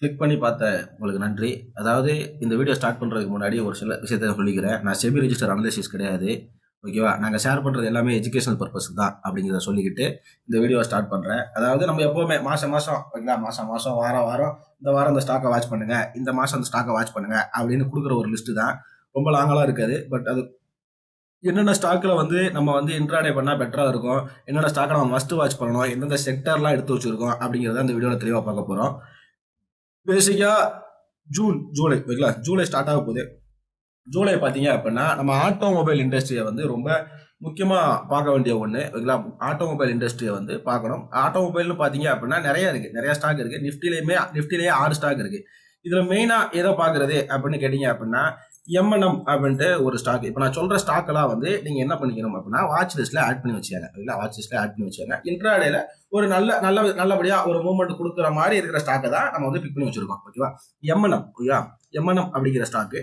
Click பண்ணி பார்த்த உங்களுக்கு நன்றி. அதாவது இந்த வீடியோ ஸ்டார்ட் பண்ணுறதுக்கு முன்னாடி ஒரு சில விஷயத்தை சொல்லிக்கிறேன். நான் செபி ரிஜிஸ்டர் அனலிசிஸ் கிடையாது ஓகேவா நாங்கள் ஷேர் பண்ணுறது எல்லாமே எஜுகேஷனல் பர்பஸ் தான் அப்படிங்கிறத சொல்லிக்கிட்டு இந்த வீடியோ ஸ்டார்ட் பண்ணுறேன் அதாவது நம்ம எப்போவுமே மாதம் மாதம் ஓகேங்களா மாதம் மாதம் வாரம் வாரம் இந்த வாரம் இந்த ஸ்டாக்கை வாட்ச் பண்ணுங்கள் இந்த மாதம் அந்த ஸ்டாக்கை வாட்ச் பண்ணுங்கள் அப்படின்னு கொடுக்குற ஒரு லிஸ்ட்டு தான். ரொம்ப லாங்கெல்லாம் இருக்காது. பட் அது என்னென்ன ஸ்டாக்கில் வந்து நம்ம வந்து இன்ட்ராடே பண்ணால் பெட்டராக இருக்கும்? என்னென்ன ஸ்டாக்கை நம்ம மஸ்ட் வாட்ச் பண்ணணும்? எந்தெந்த செக்டர்லாம் எடுத்து வச்சுருக்கோம்? அப்படிங்கிறத இந்த வீடியோவில் தெளிவாக பார்க்க போகிறோம் பேசிக்காக ஜூன் ஜூலை ஓகேங்களா ஜூலை ஸ்டார்ட் ஆக போகுது. ஜூலை பார்த்தீங்க அப்படின்னா நம்ம ஆட்டோமொபைல் இண்டஸ்ட்ரியை வந்து ரொம்ப முக்கியமாக பார்க்க வேண்டிய ஒன்று ஓகேங்களா ஆட்டோமொபைல் இண்டஸ்ட்ரியை வந்து பார்க்கணும். ஆட்டோமொபைல்னு பார்த்தீங்க அப்படின்னா நிறையா இருக்குது நிறைய ஸ்டாக் இருக்குது நிஃப்டிலேயுமே நிஃப்டிலேயே ஆறு ஸ்டாக் இருக்குது இதில் மெயினாக எதை பார்க்குறது அப்படின்னு கேட்டிங்க அப்படின்னா எம்என்எம் அப்படின்ட்டு ஒரு ஸ்டாக் இப்போ நான் சொல்கிற ஸ்டாக்கெல்லாம் வந்து நீங்கள் என்ன பண்ணிக்கணும் அப்படின்னா வாட்ச் லிஸ்ட்டில் ஆட் பண்ணி வச்சுக்கோங்க. இல்லை வாட்ச் லிஸ்ட்டில் ஆட் பண்ணி வச்சுக்கோங்க. இன்ட்ராடேல ஒரு நல்ல நல்ல நல்லபடியாக ஒரு மூவ்மெண்ட் கொடுக்குற மாதிரி இருக்கிற ஸ்டாக்கை தான் நம்ம வந்து பிக் பண்ணி வச்சுருக்கோம். ஓகேவா எம்என்எம் M&M, ஓகேவா எம்என்எம் M&M அப்படிங்கிற ஸ்டாக்கு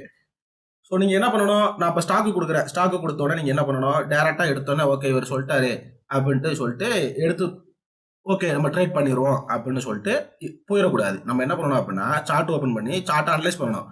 ஸோ நீங்கள் என்ன பண்ணணும்? நான் இப்போ ஸ்டாக்கு கொடுக்குறேன். ஸ்டாக்கு கொடுத்த உடனே நீங்கள் என்ன பண்ணணும்? டேரெக்டாக எடுத்தோன்னே ஓகே இவர் சொல்லிட்டாரு அப்படின்ட்டு சொல்லிட்டு எடுத்து ஓகே நம்ம ட்ரேட் பண்ணிடுவோம் அப்படின்னு சொல்லிட்டு போயிடக்கூடாது. நம்ம என்ன பண்ணணும் அப்படின்னா சார்ட் ஓப்பன் பண்ணி சார்ட்டை அனலைஸ் பண்ணணும்.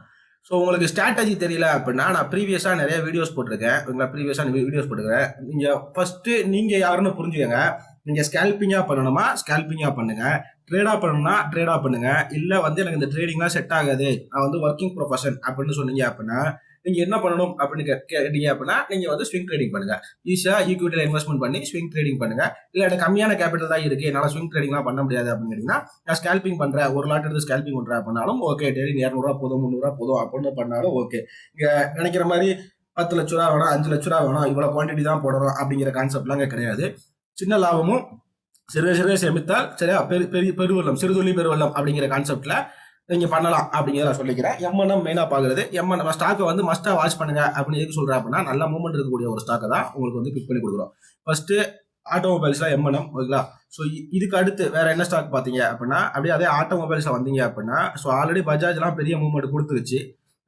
ஸோ உங்களுக்கு ஸ்ட்ராட்டஜி தெரியல அப்படின்னா நான் ப்ரீவியஸாக நிறைய வீடியோஸ் போட்டிருக்கேன். உங்களை ப்ரீவியஸாக வீடியோஸ் போட்டிருக்கேன் நீங்கள் ஃபஸ்ட்டு நீங்கள் யாருன்னு புரிஞ்சுக்கங்க. நீங்கள் ஸ்கேல்பிங்காக பண்ணணுமா? ஸ்கேல்பிங்காக பண்ணுங்கள் ட்ரேடாக பண்ணணும்னா ட்ரேடாக பண்ணுங்கள் இல்லை வந்து எனக்கு இந்த ட்ரேடிங்லாம் செட் ஆகாது. நான் வந்து ஒர்க்கிங் ப்ரொஃபஷன் அப்படின்னு சொன்னீங்க அப்படின்னா நீங்க என்ன பண்ணணும் அப்படின்னு கேட்டீங்க அப்படின்னா நீங்க வந்து ஸ்விங் ட்ரேடிங் பண்ணுங்க. ஈஸியா ஈக்விட்டியில இன்வெஸ்ட்மெண்ட் பண்ணி ஸ்விங் ட்ரேடிங் பண்ணுங்க. இல்ல எனக்கு கம்மியான கேபிட்டல் தான் இருக்கு. என்னால ஸ்விங் ட்ரேடிங்லாம் பண்ண முடியாது அப்படின்னு நான் ஸ்கேல்பிங் பண்றேன். ஒரு லாட் எடுத்து ஸ்கேல்பிங் பண்றேன் அப்படின்னாலும் ஓகே டெய்லி இரநூறுவா போதும் முந்நூறுவா போதும் அப்படின்னு பண்ணாலும் ஓகே இங்க நினைக்கிற மாதிரி பத்து லட்ச ரூபா வேணும் அஞ்சு லட்ச ரூபா வேணும் இவ்வளவு குவான்டிட்டி தான் போடணும் அப்படிங்கிற கான்செப்ட்லாம் இங்க கிடையாது. சின்ன லாபமும் சிறிய சிறிய சேமித்தால் சரியா? பெரிய பெரிய பெருவெள்ளம் சிறுதுளி பெருவெள்ளம் அப்படிங்கிற கான்செப்ட்ல நீங்க பண்ணலாம் அப்படிங்கிறத நான் சொல்லிக்கிறேன். எம்என்எம் மெயினாக பார்க்குறது எம்என் ஸ்டாக்கை வந்து மஸ்ட்டாக வாட்ச் பண்ணுங்க அப்படின்னு எதுக்கு சொல்கிறேன் அப்படின்னா நல்ல மூவ்மெண்ட் இருக்கக்கூடிய ஒரு ஸ்டாக்கை தான் உங்களுக்கு வந்து பிக் பண்ணி கொடுக்குறோம். ஃபர்ஸ்ட் ஆட்டோமொபைல்ஸ்ல எம்என்எம் ஓகேங்களா? ஸோ இதுக்கு அடுத்து வேற என்ன ஸ்டாக் பார்த்தீங்க அப்படின்னா அப்படியே அதே ஆட்டோமொபைல்ஸ்ல வந்தீங்க அப்படின்னா ஸோ ஆல்ரெடி பஜாஜ்லாம் பெரிய மூவ்மெண்ட் கொடுத்துருச்சு.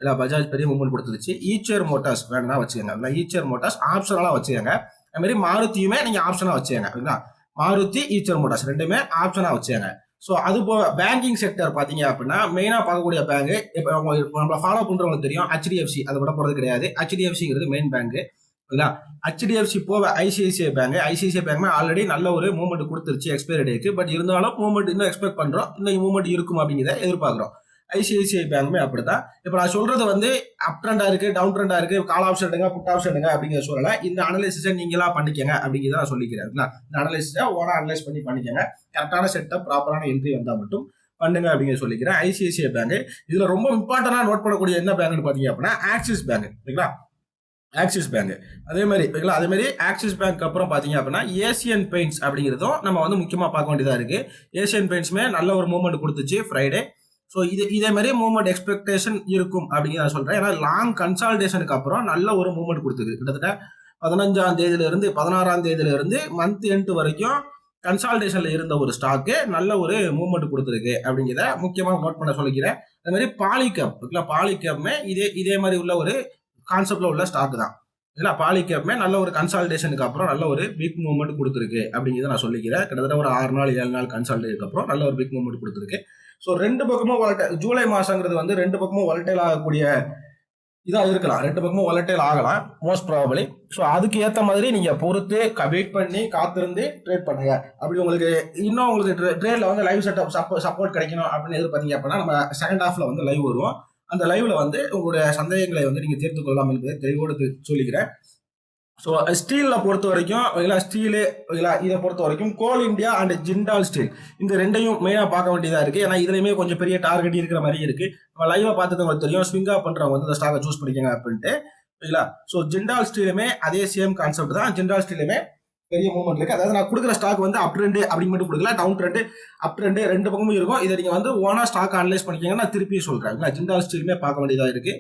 இல்லை பஜாஜ் பெரிய மூவ்மெண்ட் கொடுத்துருச்சு. ஈச்சர் மோட்டார்ஸ் வேணும்னா வச்சுக்கோங்க. ஈச்சர் மோட்டார்ஸ் ஆப்ஷனலாக வச்சுக்கோங்க. அது மாருத்தியுமே நீங்கள் ஆப்ஷனாக வச்சுக்கோங்க ஓகேங்களா? மாருதி ஈச்சர் மோட்டார்ஸ் ரெண்டுமே ஆப்ஷனாக வச்சுக்கோங்க. ஸோ அது போக பேங்கிங் செக்டர் பார்த்தீங்க அப்படின்னா மெயினாக பார்க்கக்கூடிய பேங்க் இப்போ நம்மளை ஃபாலோ பண்ணுறவங்களுக்கு தெரியும் ஹெச்டிஎஃப்சி அதை விட போகிறது கிடையாது. ஹெச்டிஎஃப்சிங்கிறது மெயின் பேங்க் ஓகேங்களா ஹெச்டிஎஃப்சி போக ICICI bank ICICI bank already நல்ல ஒரு மூவ்மெண்ட் கொடுத்துருச்சு எக்ஸ்பைரி டேக்கு பட் இருந்தாலும் மூவ்மெண்ட் இன்னும் எக்ஸ்பெக்ட் பண்ணுறோம் இன்னும் மூவ்மெண்ட் இருக்கும் அப்படிங்கிறத எதிர்பார்க்குறோம். ஐசிஐசிஐ பேங்க்குமே அப்படிதான் இப்போ நான் சொல்றது வந்து அப் ட்ரெண்டா இருக்கு டவுன் ட்ரெண்டா இருக்கு கால் ஆப்ஷன் எடுங்க புட் ஆப்ஷன் எடுங்க அப்படிங்கிற சொல்லல இந்த அனலைசிஸை நீங்களா பண்ணிக்கங்க அப்படிங்கிறத நான் சொல்லிக்கிறேன் இந்த அனலைசிஸை ஓனா அனலைஸ் பண்ணி பண்ணிக்கங்க. கரெக்டான செட்டப் ப்ராப்பரான என்ட்ரி வந்தால் மட்டும் பண்ணுங்க அப்படிங்கிற சொல்லிக்கிறேன். ICICI bank. இதுல ரொம்ப இம்பார்ட்டன்டா நோட் பண்ணக்கூடிய என்ன பேங்க்னு பாத்தீங்க அப்படின்னா ஆக்சிஸ் பேங்க் ஓகேங்களா ஆக்சிஸ் பேங்க் அதே மாதிரி ஓகேங்களா அதே மாதிரி ஆக்சிஸ் பேங்க் அப்புறம் பார்த்தீங்க அப்படின்னா ஏசியன் பெயிண்ட்ஸ் அப்படிங்கிறதும் நம்ம வந்து முக்கியமாக பார்க்க வேண்டியதாக இருக்கு. ஏசியன் பெயிண்ட்ஸுமே நல்ல ஒரு மூவ்மெண்ட் கொடுத்துச்சு ஃப்ரைடே ஸோ இது இதே மாதிரி மூவ்மெண்ட் எக்ஸ்பெக்டேஷன் இருக்கும் அப்படிங்கிறத நான் சொல்கிறேன் ஏன்னா லாங் கன்சால்டேஷனுக்கு அப்புறம் நல்ல ஒரு மூவ்மெண்ட் கொடுத்துருக்கு கிட்டத்தட்ட பதினஞ்சாம் தேதியிலிருந்து பதினாறாம் தேதியிலிருந்து மந்த் எண்ட் வரைக்கும் கன்சால்டேஷனில் இருந்த ஒரு ஸ்டாக்கு நல்ல ஒரு மூவ்மெண்ட் கொடுத்துருக்கு அப்படிங்கிறத முக்கியமாக நோட் பண்ண சொல்லிக்கிறேன். அதே மாதிரி பாலிகப் ஓகேங்களா? பாலிகப்மே இதே இதே மாதிரி உள்ள ஒரு கான்செப்டில் உள்ள ஸ்டாக் தான். இல்லை பாலிகப்மே நல்ல ஒரு கன்சால்டேஷனுக்கு அப்புறம் நல்ல ஒரு பிக் மூவ்மெண்ட் கொடுத்துருக்கு அப்படிங்கிறத நான் சொல்லிக்கிறேன். கிட்டத்தட்ட ஒரு ஆறு நாள் ஏழு நாள் கன்சால்டேஷனுக்கு அப்புறம் நல்ல ஒரு பிக் மூவ்மெண்ட் கொடுத்துருக்கு. ஸோ ரெண்டு பக்கமும் வளட்டை ஜூலை மாதங்கிறது வந்து ரெண்டு பக்கமும் வளட்டைல் ஆகக்கூடிய இதாக இருக்கலாம். ரெண்டு பக்கமும் வளட்டைல் ஆகலாம் மோஸ்ட் ப்ராபலி ஸோ அதுக்கு ஏற்ற மாதிரி நீங்கள் பொறுத்து வெயிட் பண்ணி காத்திருந்து ட்ரேட் பண்ணுங்க. அப்படி உங்களுக்கு இன்னும் உங்களுக்கு ட்ரேடில் வந்து லைவ் செட்டப் சப்போர்ட் கிடைக்கணும் அப்படின்னு எதிர்பார்த்தீங்க அப்படின்னா நம்ம செகண்ட் ஹாஃபில் வந்து லைவ் வருவோம். அந்த லைவ்ல வந்து உங்களுடைய சந்தேகங்களை வந்து நீங்கள் தீர்த்து கொள்ளலாம் என்பதை தெளிவோடு சொல்லிக்கிறேன். ஸோ ஸ்டீலில் uh, பொறுத்த வரைக்கும் ஓகேங்களா ஸ்டீலு ஓகேங்களா இதை பொறுத்த வரைக்கும் கோல் இந்தியா அண்ட் ஜிண்டால் ஸ்டீல் இந்த ரெண்டையும் மெயினாக பார்க்க வேண்டியதாக இருக்குது ஏன்னா இதுலையுமே கொஞ்சம் பெரிய டார்கெட் இருக்கிற மாதிரி இருக்குது நம்ம லைவாக பார்த்தது உங்களுக்கு தெரியும். ஸ்விங்கா பண்ணுறவங்க வந்து இந்த ஸ்டாக்கை சூஸ் பண்ணிக்கங்க அப்படின்ட்டு. ஓகேங்களா ஸோ ஜிண்டால் ஸ்டீலுமே அதே சேம் கான்செப்ட் தான். ஜிண்டால் ஸ்டீலுமே பெரிய மூவ்மெண்ட் இருக்குது அதாவது நான் கொடுக்குற ஸ்டாக் வந்து அப் ட்ரெண்டு அப்படி மட்டும் கொடுக்கல. டவுன் ட்ரெண்டு அப் ட்ரெண்டு ரெண்டு பக்கமும் இருக்கும். இதை நீங்கள் வந்து ஓனாக ஸ்டாக் அனலைஸ் பண்ணிக்கங்க நான் திருப்பி சொல்கிறேன் ஜிண்டால் ஸ்டீலுமே பார்க்க வேண்டியதாக இருக்குது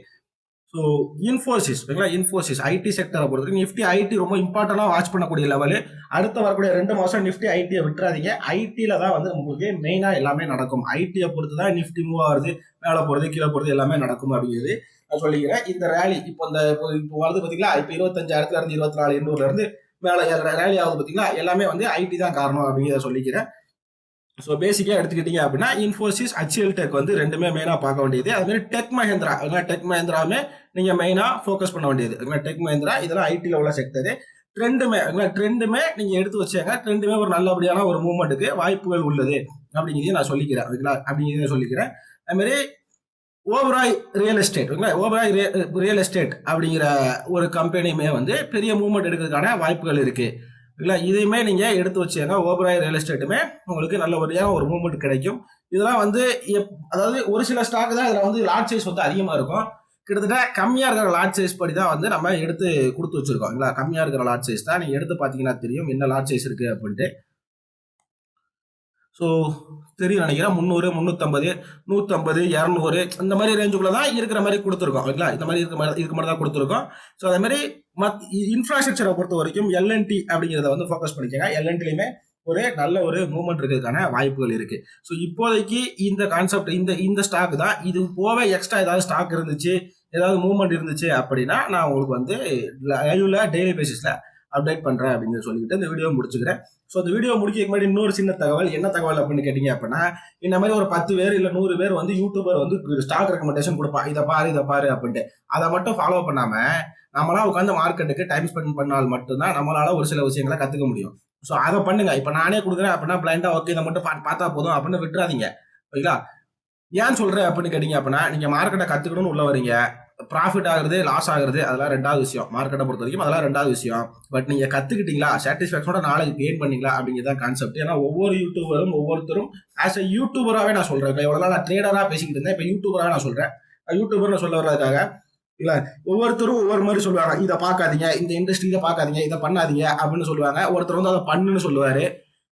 ஸோ இன்ஃபோசிஸ் ஓகேங்களா இன்ஃபோசிஸ் ஐடி செக்டரை பொறுத்த நிஃப்டி ஐடி ரொம்ப இம்பார்ட்டண்டாக வாட்ச் பண்ணக்கூடிய லெவலு அடுத்த வரக்கூடிய ரெண்டு மாதம் நிஃப்டி ஐடியை விட்டுறாதீங்க. ஐடியில் தான் வந்து உங்களுக்கு மெயினாக எல்லாமே நடக்கும். ஐடியை பொறுத்து தான் நிஃப்டி மூவ் ஆகுது மேலே போகிறது கீழே போகிறது எல்லாமே நடக்கும் அப்படிங்கிறது நான் சொல்லிக்கிறேன் இந்த ரேலி இப்போ இந்த இப்போ இப்போ வருது பார்த்தீங்களா இப்போ இருபத்தஞ்சாயிரத்துலேருந்து இருபத்தி நாலு எண்ணூறுலேருந்து மேலே ரேலி ஆகுது பார்த்தீங்களா எல்லாமே வந்து ஐடி தான் காரணம் அப்படிங்கிறத சொல்லிக்கிறேன். ஸோ பேசிக்காக எடுத்துக்கிட்டீங்க அப்படின்னா இன்ஃபோசிஸ் ஹச்எல் டெக் வந்து ரெண்டுமே மெயினாக பார்க்க வேண்டியது. அதுமாதிரி டெக் மஹேந்திரா டெக் மஹேந்திராவுமே நீங்கள் மெயினாக ஃபோக்கஸ் பண்ண வேண்டியது. டெக் மஹேந்திரா இதெல்லாம் ஐடியில் உள்ள செக்டரு ட்ரெண்டுமே ட்ரெண்டுமே நீங்கள் எடுத்து வச்சாங்க ட்ரெண்டுமே ஒரு நல்லபடியான ஒரு மூமெண்ட்டுக்கு வாய்ப்புகள் உள்ளது. அப்படிங்கிறதையும் நான் சொல்லிக்கிறேன். ஓகேங்களா அப்படிங்கிறதையும் சொல்லிக்கிறேன். அதுமாரி ஓவராய் ரியல் எஸ்டேட் ஓகேங்களா? ஓவராய் ரியல் எஸ்டேட் அப்படிங்கிற ஒரு கம்பெனியுமே வந்து பெரிய மூவ்மெண்ட் எடுக்கிறதுக்கான வாய்ப்புகள் இருக்குது இல்லை இதையுமே நீங்கள் எடுத்து வச்சீங்கன்னா ஓபராய் ரியல் எஸ்டேட்டுமே உங்களுக்கு நல்ல வழியாக ஒரு மூவ்மெண்ட் கிடைக்கும். இதெல்லாம் வந்து எப் அதாவது ஒரு சில ஸ்டாக் தான் இதில் வந்து லார்ஜ் சைஸ் வந்து அதிகமாக இருக்கும். கிட்டத்தட்ட கம்மியாக இருக்கிற லார்ஜ் சைஸ் படி தான் வந்து நம்ம எடுத்து கொடுத்து வச்சிருக்கோம். இல்லை கம்மியாக இருக்கிற லார்ஜ் சைஸ் தான் நீங்கள் எடுத்து பார்த்தீங்கன்னா தெரியும். என்ன லார்ஜ் சைஸ் இருக்குது அப்படின்ட்டு. ஸோ தெரியும் நினைக்கிறேன். முந்நூறு முந்நூற்றம்பது நூற்றம்பது இரநூறு இந்த மாதிரி ரேஞ்சுக்குள்ள தான் இருக்கிற மாதிரி கொடுத்துருக்கோம். ஓகேங்களா இந்த மாதிரி இருக்க மாதிரி இருக்க மாதிரி தான் கொடுத்துருக்கோம். ஸோ அதே மாதிரி மத் இன்ஃப்ராஸ்ட்ரக்சரை பொறுத்த வரைக்கும் எல்என்டி அப்படிங்கிறத வந்து ஃபோக்கஸ் பண்ணிக்கோங்க. எல்என்டிலையுமே ஒரு நல்ல ஒரு மூவ்மெண்ட் இருக்கிறதுக்கான வாய்ப்புகள் இருக்கு. ஸோ இப்போதைக்கு இந்த கான்செப்ட் இந்த இந்த ஸ்டாக் தான். இது போக எக்ஸ்ட்ரா ஏதாவது ஸ்டாக் இருந்துச்சு ஏதாவது மூவ்மெண்ட் இருந்துச்சு அப்படின்னா நான் உங்களுக்கு வந்து லைவ்ல டெய்லி பேசிஸில் அப்டேட் பண்றேன் அப்படின்னு சொல்லிட்டு இந்த வீடியோ முடிச்சுக்கிறேன். ஸோ இந்த வீடியோ முடிக்க முன்னாடி இன்னொரு சின்ன தகவல். என்ன தகவல் அப்படின்னு கேட்டீங்க அப்படின்னா இந்த மாதிரி ஒரு பத்து பேர் இல்லை நூறு பேர் வந்து யூடியூபர் வந்து ஸ்டாக் ரெக்கமெண்டேஷன் கொடுப்பான் இதை பாரு இதை பாரு அப்படின்ட்டு. அதை மட்டும் ஃபாலோ பண்ணாம நம்மளா உட்காந்து மார்க்கெட்டுக்கு டைம் ஸ்பெண்ட் பண்ணால் மட்டும்தான் நம்மளால ஒரு சில விஷயங்களை கத்துக்க முடியும். ஸோ அதை பண்ணுங்க. இப்போ நானே கொடுக்குறேன் அப்படின்னா பிளைண்டா ஓகே இதை மட்டும் பார்த்தா போதும் அப்படின்னு விட்டுறாதீங்க. ஓகேங்களா ஏன் சொல்றேன் அப்படின்னு கேட்டீங்க அப்படின்னா நீங்க மார்க்கெட்டை கத்துக்கணும்னு உள்ள வரீங்க ப்ராஃபிட் ஆகுறது லாஸ் ஆகுறது அதெல்லாம் ரெண்டாவது விஷயம். மார்க்கெட்டை பொறுத்த வரைக்கும் அதெல்லாம் ரெண்டாவது விஷயம். பட் நீங்கள் கற்றுக்கிட்டீங்களா சாட்டிஸ்ஃபேக்ஷனோட நாளைக்கு கெயின் பண்ணீங்களா? அப்படிங்கிறதான் கான்செப்ட் ஏன்னா ஒவ்வொரு யூடியூபரும் ஒவ்வொருத்தரும் ஆஸ் அ யூடியூபராகவே நான் சொல்கிறேன் இப்போ எவ்வளோ நான் ட்ரேடராக பேசிக்கிட்டு இருந்தேன். இப்போ யூடியூபராக நான் சொல்கிறேன் யூடியூபர்னு சொல்ல வர்றதுக்காக இல்லை ஒவ்வொருத்தரும் ஒவ்வொரு மாதிரி சொல்லுவாங்க. இதை பார்க்காதீங்க. இந்த இண்டஸ்ட்ரி இதை பார்க்காதீங்க. இதை பண்ணாதீங்க. அப்படின்னு சொல்லுவாங்க. ஒருத்தர் வந்து அதை பண்ணுன்னு சொல்லுவார்.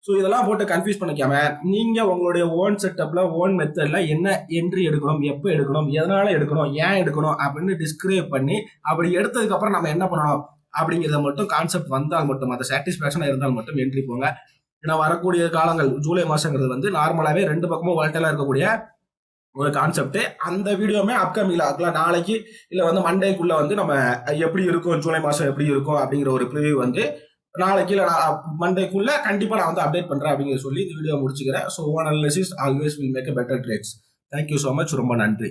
ஸோ இதெல்லாம் போட்டு கன்ஃபியூஸ் பண்ணிக்காம நீங்க உங்களுடைய ஓன் செட்டப்ல ஓன் மெத்தட்ல என்ன என்ட்ரி எடுக்கணும் எப்போ எடுக்கணும் எதனால எடுக்கணும் ஏன் எடுக்கணும் அப்படின்னு டிஸ்கிரைப் பண்ணி அப்படி எடுத்ததுக்கு அப்புறம் நம்ம என்ன பண்ணணும் அப்படிங்கிறத மட்டும் கான்செப்ட் வந்தால் மட்டும் அந்த சாட்டிஸ்ஃபேக்ஷனாக இருந்தால் மட்டும் என்ட்ரி போங்க. ஏன்னா வரக்கூடிய காலங்கள் ஜூலை மாதங்கிறது வந்து நார்மலாகவே ரெண்டு பக்கமும் வால்டலா இருக்கக்கூடிய ஒரு கான்செப்ட் அந்த வீடியோமே அப்கமிங்ல ஆக்கலாம் நாளைக்கு இல்லை வந்து மண்டேக்குள்ள வந்து நம்ம எப்படி இருக்கும் ஜூலை மாதம் எப்படி இருக்கும் அப்படிங்கிற ஒரு ப்ரிவியூ வந்து நாளைக்கு இல்லை மண்டேக்குள்ள கண்டிப்பாக நான் வந்து அப்டேட் பண்ணுறேன் அப்படிங்கிற சொல்லி இந்த வீடியோ முடிச்சுக்கிறேன். So own analysis always will make a better trades thank you so much ரொம்ப நன்றி.